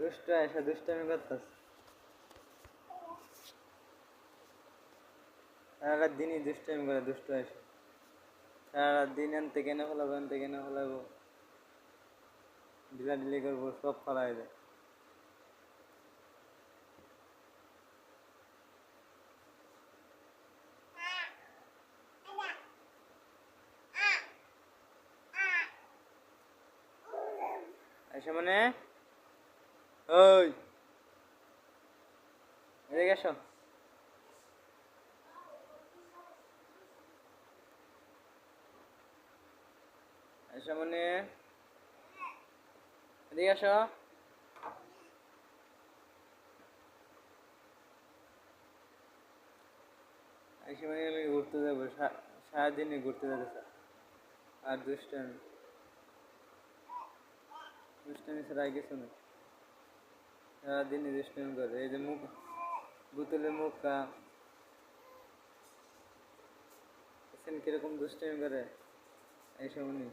দুষ্ট এসে দুষ্টামি করতেছ। সারা দিনই দুষ্টামি করে দুষ্ট এসে সারা দিন আনতে কেনে ফেলাবো আনতে কেনে ফেলাবো। ডিলাডিলি করব, সব ফলাই এসে মানে? ওই। এদিকে এসো। এসো মানে। এদিকে এসো। এসে মানে ঘুরতে যাব, সা- সারাদিনই ঘুরতে যাব আর দুষ্টামি। দুষ্টামি ছাড়া কিছু না সারাদিনই দুষ্টামি করে। এই যে মুখ বোতলে মুখ। কীরকম দুষ্টামি করে? এই সময়।